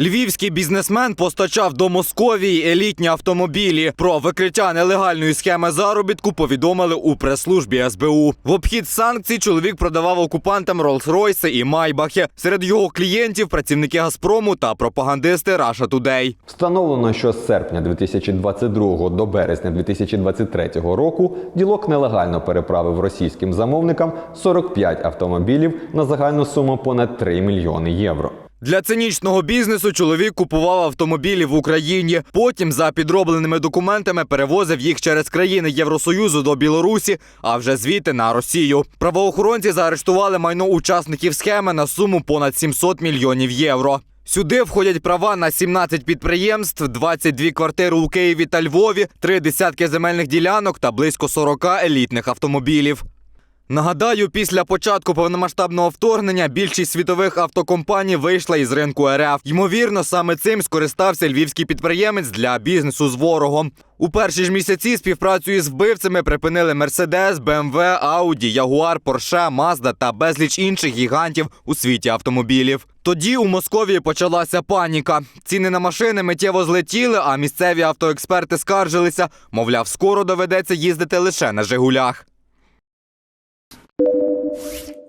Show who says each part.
Speaker 1: Львівський бізнесмен постачав до Московії елітні автомобілі. Про викриття нелегальної схеми заробітку повідомили у прес-службі СБУ. В обхід санкцій чоловік продавав окупантам Роллс-Ройси і Майбахи. Серед його клієнтів працівники Газпрому та пропагандисти Russia Today.
Speaker 2: Встановлено, що з серпня 2022 до березня 2023 року ділок нелегально переправив російським замовникам 45 автомобілів на загальну суму понад 3 мільйони євро.
Speaker 1: Для цинічного бізнесу чоловік купував автомобілі в Україні. Потім за підробленими документами перевозив їх через країни Євросоюзу до Білорусі, а вже звідти на Росію. Правоохоронці заарештували майно учасників схеми на суму понад 700 мільйонів євро. Сюди входять права на 17 підприємств, 22 квартири у Києві та Львові, три десятки земельних ділянок та близько 40 елітних автомобілів. Нагадаю, після початку повномасштабного вторгнення більшість світових автокомпаній вийшла із ринку РФ. Ймовірно, саме цим скористався львівський підприємець для бізнесу з ворогом. У перші ж місяці співпрацю із вбивцями припинили Mercedes, BMW, Audi, Jaguar, Porsche, Mazda та безліч інших гігантів у світі автомобілів. Тоді у Московії почалася паніка. Ціни на машини миттєво злетіли, а місцеві автоексперти скаржилися. Мовляв, скоро доведеться їздити лише на Жигулях. you